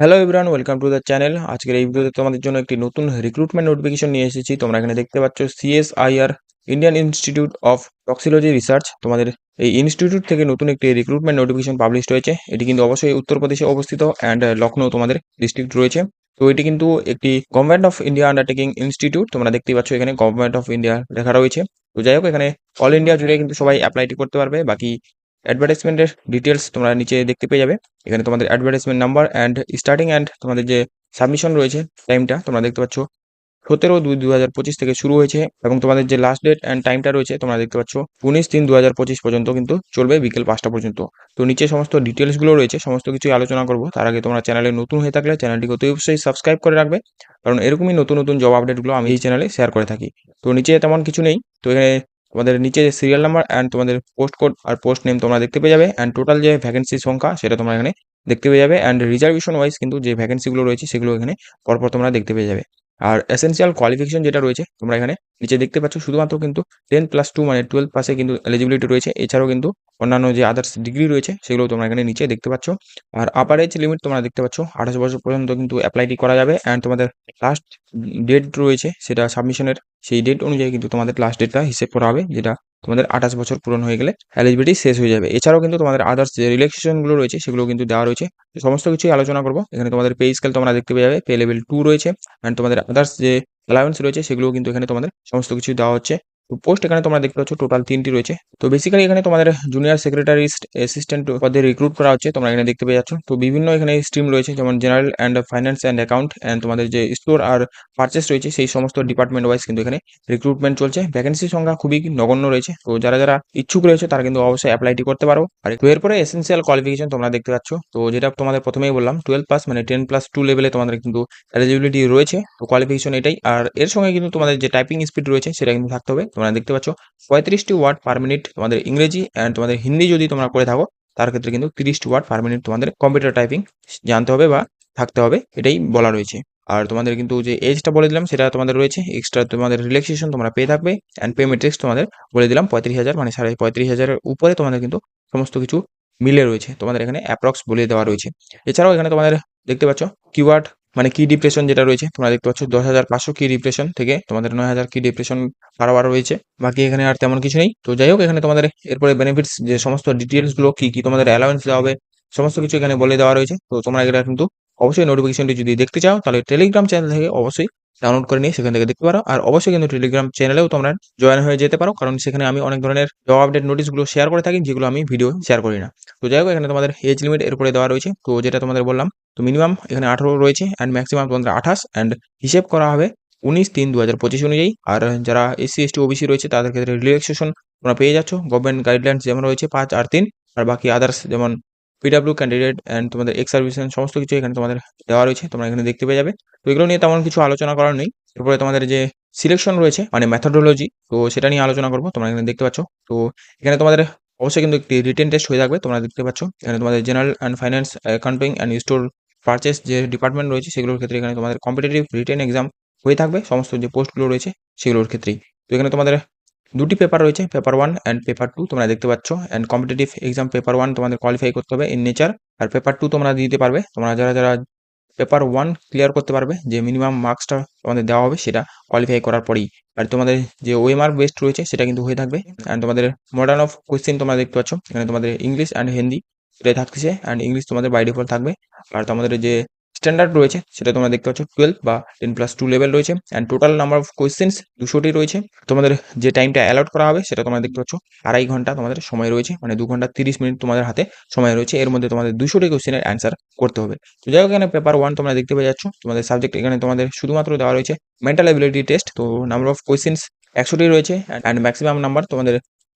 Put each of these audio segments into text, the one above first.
Hello everyone welcome to the channel আজকের এই ভিডিওতে তোমাদের জন্য একটি নতুন রিক্রুটমেন্ট নোটিফিকেশন নিয়ে এসেছি। তোমরা এখানে দেখতে পাচ্ছ CSIR Indian institute of toxicology research তোমাদের এই ইনস্টিটিউট থেকে নতুন একটি রিক্রুটমেন্ট নোটিফিকেশন পাবলিশ হয়েছে। এটি কিন্তু অবশ্যই উত্তরপ্রদেশে অবস্থিত অ্যান্ড লখনৌ তোমাদের ডিস্ট্রিক্ট রয়েছে। তো এটি কিন্তু একটি government of India undertaking institute তোমরা দেখতেই পাচ্ছ এখানে গভর্নমেন্ট অফ ইন্ডিয়া লেখা রয়েছে। তো যাই হোক, এখানে অল ইন্ডিয়া জুড়ে কিন্তু সবাই অ্যাপ্লাইটি করতে পারবে। বাকি অ্যাডভার্টাইজমেন্টের ডিটেলস তোমরা নিচে দেখতে পেয়ে যাবে। এখানে তোমাদের advertisement number and starting and তোমাদের যে সাবমিশন রয়েছে টাইমটা তোমরা দেখতে পাচ্ছ। সতেরো দুই দু হাজার পঁচিশ থেকে শুরু হয়েছে এবং তোমাদের যে লাস্ট ডেট অ্যান্ড টাইমটা রয়েছে তোমরা দেখতে পাচ্ছ, উনিশ তিন দু হাজার পঁচিশ পর্যন্ত কিন্তু চলবে বিকেল পাঁচটা পর্যন্ত। তো নিচে সমস্ত ডিটেলসগুলো রয়েছে, সমস্ত কিছুই আলোচনা করব। তার আগে তোমরা চ্যানেলে নতুন হয়ে থাকলে চ্যানেলটিকে অতি অবশ্যই সাবস্ক্রাইব করে রাখবে। কারণ এরকমই নতুন নতুন জব আপডেটগুলো আমি এই চ্যানেলে শেয়ার করে থাকি। তো নিচে তেমন কিছু নেই। তো এখানে তোমাদের নিচে যে সিরিয়াল নাম্বার অ্যান্ড তোমাদের পোস্ট কোড আর পোস্ট নেম তোমরা দেখতে পেয়ে যাবে অ্যান্ড টোটাল যে ভ্যাকেন্সি সংখ্যা সেটা তোমরা এখানে দেখতে পেয়ে যাবে অ্যান্ড রিজার্ভেশন ওয়াইজ কিন্তু যে ভ্যাকেন্সিগুলো রয়েছে সেগুলো এখানে পরপর তোমরা দেখতে পেয়ে যাবে। আর এসেন্সিয়াল কোয়ালিফিকেশন যেটা রয়েছে তোমরা এখানে নিচে দেখতে পাচ্ছ, শুধুমাত্র কিন্তু টেন প্লাস টু মানে টুয়েলভ পাসে কিন্তু এলিজিবিলিটি রয়েছে। এছাড়াও কিন্তু অন্যান্য যে আদার্স ডিগ্রি রয়েছে, সেগুলো তোমরা এখানে নিচে দেখতে পাচ্ছ। আর আপার এজ লিমিট তোমরা দেখতে পাচ্ছ, আঠাশ বছর পর্যন্ত কিন্তু অ্যাপ্লাইটি করা যাবে। অ্যান্ড তোমাদের লাস্ট ডেট রয়েছে, সেটা সাবমিশনের সেই ডেট অনুযায়ী কিন্তু তোমাদের লাস্ট ডেটটা হিসেব করা হবে, যেটা তোমাদের আঠাশ বছর পূরণ হয়ে গেলে এলিজিবিলিটি শেষ হয়ে যাবে। এছাড়াও কিন্তু তোমাদের আদার্স যে রিল্যাক্সেশনগুলো রয়েছে, সেগুলো কিন্তু দেওয়া রয়েছে। সমস্ত কিছুই আলোচনা করব। এখানে তোমাদের পে স্কেল তোমরা দেখতে পেয়ে যাবে পে লেভেল টু রয়েছে। অ্যান্ড তোমাদের আদার্স যে অ্যালাউন্স রয়েছে, সেগুলোও কিন্তু এখানে তোমাদের সমস্ত কিছু দেওয়া হচ্ছে। তো পোস্ট এখানে তোমরা দেখতে পাচ্ছ টোটাল তিনটি রয়েছে। তো বেসিক্যালি এখানে তোমাদের জুনিয়র সেক্রেটারিস্ট অ্যাসিস্ট্যান্ট পদে রিক্রুট করা হচ্ছে, তোমরা এখানে দেখতে পেয়ে যাচ্ছ। তো বিভিন্ন এখানে স্ট্রিম রয়েছে, যেমন general and finance and account and তোমাদের যে স্টোর আর পারচেস রয়েছে, সেই সমস্ত ডিপার্টমেন্ট ওয়াইজ কিন্তু এখানে রিক্রুটমেন্ট চলছে। ভ্যাকেন্সির সংখ্যা খুবই নগণ্য রয়েছে। তো যারা যারা ইচ্ছুক রয়েছে, তারা কিন্তু অবশ্যই অ্যাপ্লাইটি করতে পারো। আর তো এরপরে এসেন্সিয়াল কোয়ালিফিকেশন তোমরা দেখতে পাচ্ছ। তো যেটা তোমাদের প্রথমেই বললাম টুয়েলভ প্লাস মানে টেন প্লাস টু লেভেলে তোমাদের কিন্তু এলিজিবিলিটি রয়েছে। তো কোয়ালিফিকেশন এটাই। আর এর সঙ্গে কিন্তু তোমাদের যে টাইপিং স্পিড রয়েছে, সেটা কিন্তু থাকতে হবে। তোমরা দেখতে পাচ্ছ, পঁয়ত্রিশটি ওয়ার্ড পার মিনিট তোমাদের ইংরেজি অ্যান্ড তোমাদের হিন্দি যদি তোমরা করে থাকো, তার ক্ষেত্রে কিন্তু তিরিশটি ওয়ার্ড পার মিনিট তোমাদের কম্পিউটার টাইপিং জানতে হবে বা থাকতে হবে, এটাই বলা রয়েছে। আর তোমাদের কিন্তু যে এজটা বলে দিলাম, সেটা তোমাদের রয়েছে এক্সট্রা তোমাদের রিল্যাক্সেশন তোমরা পেয়ে থাকবে অ্যান্ড পে মেট্রিক্স তোমাদের বলে দিলাম, পঁয়ত্রিশ হাজার মানে সাড়ে পঁয়ত্রিশ হাজারের উপরে তোমাদের কিন্তু সমস্ত কিছু মিলে রয়েছে। তোমাদের এখানে অ্যাপ্রক্স বলে দেওয়া রয়েছে। এছাড়াও এখানে তোমাদের দেখতে পাচ্ছ কিওয়ার্ড মানে কি ডিপ্রেশন যেটা রয়েছে? তোমরা দেখতে পাচ্ছ দশ হাজার পাঁচশো কি ডিপ্রেশন থেকে তোমাদের নয় হাজার কি ডিপ্রেশন বারবার রয়েছে। বাকি এখানে আর তেমন কিছু নেই। তো যাই হোক, এখানে তোমাদের এরপরে বেনিফিটস যে সমস্ত ডিটেলসগুলো কি কি তোমাদের অ্যালাউন্স দেওয়া হবে, সমস্ত কিছু এখানে বলে দেওয়া রয়েছে। তো তোমরা এটা কিন্তু অবশ্যই নোটিফিকেশনটি যদি দেখতে চাও, তাহলে টেলিগ্রাম চ্যানেল থেকে অবশ্যই ডাউনলোড করে নিয়ে সেখান থেকে দেখতে পারো। আর অবশ্যই কিন্তু টেলিগ্রাম চ্যানেলেও তোমরা জয়েন হয়ে যেতে পারো, কারণ সেখানে আমি অনেক ধরনের জব আপডেট নোটিশগুলো শেয়ার করে থাকি, যেগুলো আমি ভিডিও শেয়ার করি না। তো যাই হোক, এখানে তোমাদের এজ লিমিট এরপরে দেওয়া রয়েছে। তো যেটা তোমাদের বললাম, তো মিনিমাম এখানে আঠারো রয়েছে অ্যান্ড ম্যাক্সিমাম তোমাদের আঠাশ অ্যান্ড হিসেব করা হবে উনিশ তিন দু হাজার পঁচিশ অনুযায়ী। আর যারা এসসি এসটি ওবিসি রয়েছে, তাদের ক্ষেত্রে রিল্যাক্সেশন তোমরা পেয়ে যাচ্ছ। গভর্নমেন্ট গাইডলাইন্স যেমন রয়েছে পাঁচ আর তিন, আর বাকি আদার্স যেমন পিডাব্লিউ ক্যান্ডিডেট অ্যান্ড তোমাদের এক্স সার্ভিসেন সমস্ত কিছু এখানে তোমাদের দেওয়া রয়েছে, তোমরা এখানে দেখতে পেয়ে যাবে। তো এগুলো নিয়ে তেমন কিছু আলোচনা করার নেই। এরপরে তোমাদের যে সিলেকশন রয়েছে মানে ম্যাথোডোলজি তো সেটা নিয়ে আলোচনা করব, তোমরা এখানে দেখতে পাচ্ছ। তো এখানে তোমাদের অবশ্যই কিন্তু একটি রিটেন টেস্ট হয়ে থাকবে, তোমরা দেখতে পাচ্ছ। এখানে তোমাদের general and finance accounting and store purchase যে ডিপার্টমেন্ট রয়েছে, সেগুলোর ক্ষেত্রে এখানে তোমাদের কম্পিটিটিভ রিটেন এক্সাম হয়ে থাকবে। সমস্ত যে পোস্টগুলো রয়েছে, সেগুলোর ক্ষেত্রেই। তো এখানে তোমাদের দুটি পেপার রয়েছে paper one and paper two তোমরা দেখতে পাচ্ছ। And competitive exam paper one তোমাদের কোয়ালিফাই করতে হবে ইন নেচার আর পেপার টু তোমরা দিতে পারবে, তোমরা যারা যারা পেপার ওয়ান ক্লিয়ার করতে পারবে, যে মিনিমাম মার্কসটা তোমাদের দেওয়া হবে সেটা কোয়ালিফাই করার পরেই। আর তোমাদের যে ওয়েমার্ক বেস্ট রয়েছে সেটা কিন্তু হয়ে থাকবে। অ্যান্ড তোমাদের মডার্ন অফ কোয়েশ্চেন তোমরা দেখতে পাচ্ছ, এখানে তোমাদের ইংলিশ অ্যান্ড হিন্দি এটাই থাকছে অ্যান্ড ইংলিশ তোমাদের বাই ডিফল্ট থাকবে। আর তোমাদের যে স্ট্যান্ডার্ড রয়েছে, সেটা তোমরা দেখতে পাচ্ছ টুয়েলভ বা টেন প্লাস টু লেভেল রয়েছে and total number of questions দুশোটি রয়েছে। তোমাদের যে টাইমটা অ্যালাউট করা হবে, সেটা তোমরা দেখতে পাচ্ছ আড়াই ঘণ্টা তোমাদের সময় রয়েছে মানে দু ঘণ্টা তিরিশ মিনিট তোমাদের হাতে সময় রয়েছে, এর মধ্যে তোমাদের দুশোটি কোয়েশ্চেনের অ্যান্সার করতে হবে। তো যাই হোক, এখানে পেপার ওয়ান তোমরা দেখতে পেয়ে যাচ্ছ, তোমাদের সাবজেক্ট এখানে তোমাদের শুধুমাত্র দেওয়া রয়েছে মেন্টাল অ্যাবিলিটি টেস্ট তো নাম্বার অফ কোয়েশ্চেন্স একশোটি রয়েছে অ্যান্ড ম্যাক্সিমাম নাম্বার তোমাদের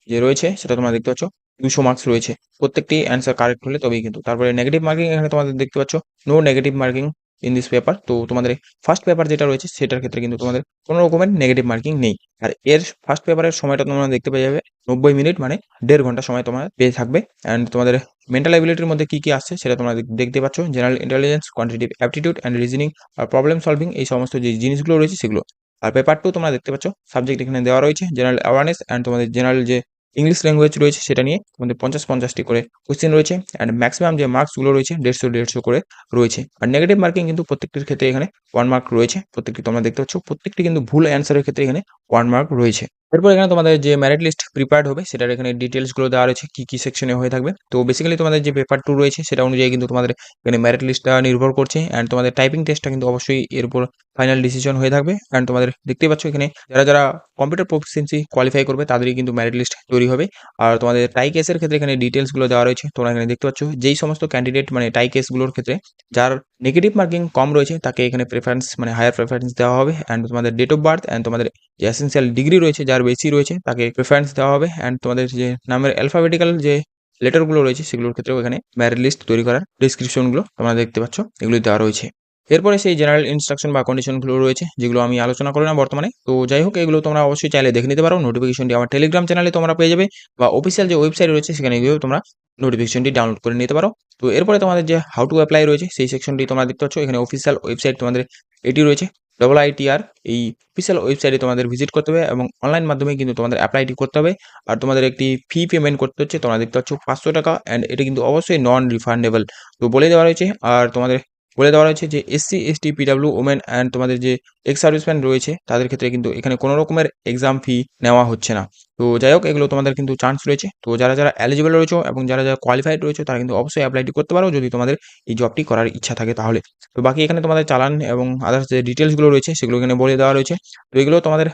যে রয়েছে, সেটা তোমরা দেখতে পাচ্ছ। দুশো মার্কস রয়েছে। প্রত্যেকটি অ্যান্সার কারেক্ট হলে তবেই কিন্তু। তারপরে নেগেটিভ মার্কিং এখানে তোমাদের দেখতে পাচ্ছ। No negative marking in this paper তো তোমাদের ফার্স্ট পেপার যেটা রয়েছে, সেটার ক্ষেত্রে কিন্তু তোমাদের কোনো রকমের নেগেটিভ মার্কিং নেই। আর এর ফার্স্ট পেপারের সময়টা তোমরা দেখতে পেয়ে যাবে নব্বই মিনিট মানে দেড় ঘণ্টা সময় তোমার পেয়ে থাকবে। অ্যান্ড তোমাদের মেন্টাল অ্যাবিলিটির মধ্যে কী কী আসছে, সেটা তোমরা দেখতে পাচ্ছ। General intelligence quantitative aptitude and reasoning R problem solving এই সমস্ত যে জিনিসগুলো রয়েছে, সেগুলো। আর পেপার টু তোমরা দেখতে পাচ্ছ। সাবজেক্ট এখানে দেওয়া রয়েছে। জেনারেল অ্যাওয়ারনেস অ্যান্ড তোমাদের জেনারেল যে ইংলিশ ল্যাঙ্গুয়েজ রয়েছে সেটা নিয়ে তোমাদের পঞ্চাশ পঞ্চাশটি করে কোশ্চেন রয়েছে অ্যান্ড ম্যাক্সিমাম যে মার্কসগুলো রয়েছে দেড়শো দেড়শো করে রয়েছে। আর নেগেটিভ মার্কিং কিন্তু প্রত্যেকটির ক্ষেত্রে এখানে ওয়ান মার্ক রয়েছে। প্রত্যেকটি তোমরা দেখতে পাচ্ছ, প্রত্যেকটি কিন্তু ভুল অ্যান্সারের ক্ষেত্রে এখানে ওয়ান মার্ক রয়েছে। এরপর এখানে তোমাদের যে ম্যারিট লিস্ট প্রিপেয়ার্ড হবে, সেটার এখানে ডিটেলসগুলো দেওয়া রয়েছে, কী কী সেকশনে হয়ে থাকবে। তো বেসিক্যালি তোমাদের যে পেপার টু রয়েছে, সেটা অনুযায়ী কিন্তু তোমাদের এখানে ম্যারিট লিস্টটা নির্ভর করছে অ্যান্ড তোমাদের টাইপিং টেস্টটা কিন্তু অবশ্যই এর উপর ফাইনাল ডিসিশন হয়ে থাকবে। অ্যান্ড তোমাদের দেখতেই পাচ্ছ এখানে যারা যারা কম্পিউটার প্রফিসিয়েন্সি কোয়ালিফাই করবে, তাদেরই কিন্তু ম্যারিট লিস্ট তৈরি হবে। আর তোমাদের টাই কেসের ক্ষেত্রে এখানে ডিটেলসগুলো দেওয়া রয়েছে, তোমরা এখানে দেখতে পাচ্ছ যেই সমস্ত ক্যান্ডিডেট মানে টাই কেসগুলোর ক্ষেত্রে যার নেগেটিভ মার্কিং কম রয়েছে, তাকে এখানে প্রেফারেন্স মানে হায়ার প্রেফারেন্স দেওয়া হবে। অ্যান্ড তোমাদের ডেট অফ বার্থ অ্যান্ড তোমাদের যে এসেন্সিয়াল ডিগ্রি রয়েছে, যার বেশি রয়েছে, তাকে প্রেফারেন্স দেওয়া হবে। অ্যান্ড তোমাদের যে নামের অ্যালফাবেটিক্যাল যে লেটারগুলো রয়েছে, সেগুলোর ক্ষেত্রেও এখানে ম্যারিট লিস্ট তৈরি করার ডিসক্রিপশনগুলো তোমরা দেখতে পাচ্ছ এগুলি দেওয়া রয়েছে। এরপরে সেই জেনারেল ইনস্ট্রাকশন বা কন্ডিশনগুলো রয়েছে, যেগুলো আমি আলোচনা করি না বর্তমানে। তো যাই হোক, এগুলো তোমরা অবশ্যই চাইলে দেখে নিতে পারো। নোটিফিকেশনটি আমার টেলিগ্রাম চ্যানেলে তোমরা পেয়ে যাবে বা অফিসিয়াল যে ওয়েবসাইট রয়েছে, সেখানে গিয়েও তোমরা নোটিফিকেশনটি ডাউনলোড করে নিতে পারো। তো এরপরে তোমাদের যে হাউ টু অ্যাপ্লাই রয়েছে, সেই সেকশনটি তোমরা দেখতে পাচ্ছ। এখানে অফিসিয়াল ওয়েবসাইট তোমাদের এটি রয়েছে। ডবল আইটিআর এই অফিসিয়াল ওয়েবসাইটে তোমাদের ভিজিট করতে হবে এবং অনলাইন মাধ্যমে কিন্তু তোমাদের অ্যাপ্লাইটি করতে হবে। আর তোমাদের একটি ফি পেমেন্ট করতে হচ্ছে, তোমরা দেখতে পাচ্ছ পাঁচশো টাকা। অ্যান্ড এটা কিন্তু অবশ্যই নন রিফান্ডেবল তো বলে দেওয়া রয়েছে। আর তোমাদের বলে দেওয়া রয়েছে যে SC ST PWD women and তোমাদের যে এক্স সার্ভিসম্যান রয়েছে, তাদের ক্ষেত্রে কিন্তু এখানে কোনো রকমের এক্সাম ফি নেওয়া হচ্ছে না। তো যাই হোক, এগুলো তোমাদের কিন্তু চান্স রয়েছে। তো যারা যারা এলিজিবল রয়েছে এবং যারা যারা কোয়ালিফাইড রয়েছে, তারা কিন্তু অবশ্যই অ্যাপ্লাইটি করতে পারো যদি তোমাদের এই জবটি করার ইচ্ছা থাকে তাহলে। তো বাকি এখানে তোমাদের চালান এবং আদার্স যে ডিটেলসগুলো রয়েছে, সেগুলো এখানে বলে দেওয়া রয়েছে। তো এগুলো তোমাদের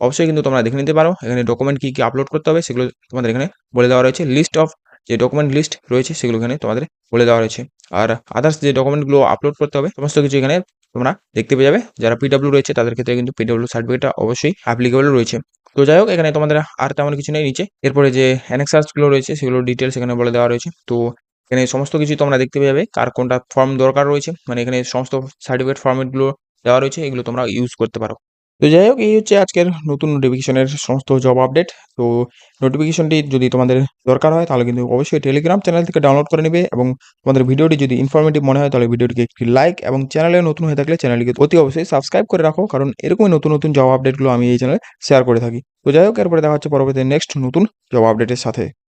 অবশ্যই কিন্তু তোমরা দেখে নিতে পারো। এখানে ডকুমেন্ট কী কী আপলোড করতে হবে, সেগুলো তোমাদের এখানে বলে দেওয়া রয়েছে। লিস্ট অফ যে ডকুমেন্ট লিস্ট রয়েছে সেগুলো এখানে তোমাদের বলে দেওয়া রয়েছে। আর আদার্স যে ডকুমেন্টগুলো আপলোড করতে হবে, সমস্ত কিছু এখানে তোমরা দেখতে পেয়ে যাবে। যারা পিডাব্লিউ রয়েছে, তাদের ক্ষেত্রে কিন্তু পিডাব্লিউ সার্টিফিকেটটা অবশ্যই অ্যাপ্লিকেবল রয়েছে। তো যাই হোক, এখানে তোমাদের আর তেমন কিছু নেই নিচে। এরপরে যে অ্যানেক্সার্সগুলো রয়েছে, সেগুলো ডিটেলস এখানে বলে দেওয়া রয়েছে। তো এখানে সমস্ত কিছু তোমরা দেখতে পেয়ে যাবে, কার কোনটা ফর্ম দরকার রয়েছে। মানে এখানে সমস্ত সার্টিফিকেট ফর্মেটগুলো দেওয়া রয়েছে, এগুলো তোমরা ইউজ করতে পারো। তো যাই হোক, এই হচ্ছে আজকের নতুন নোটিফিকেশনের সমস্ত জব আপডেট তো নোটিফিকেশনটি যদি তোমাদের দরকার হয়, তাহলে কিন্তু অবশ্যই টেলিগ্রাম চ্যানেল থেকে ডাউনলোড করে নেবে এবং তোমাদের ভিডিওটি যদি ইনফরমেটিভ মনে হয়, তাহলে ভিডিওটিকে একটি লাইক এবং চ্যানেলে নতুন হয়ে থাকলে চ্যানেলটিকে অতি অবশ্যই সাবস্ক্রাইব করে রাখো, কারণ এরকমই নতুন নতুন জব আপডেটগুলো আমি এই চ্যানেলে শেয়ার করে থাকি। তো যাই হোক, এরপরে দেখা হচ্ছে পরবর্তী নেক্সট নতুন জব আপডেটের সাথে।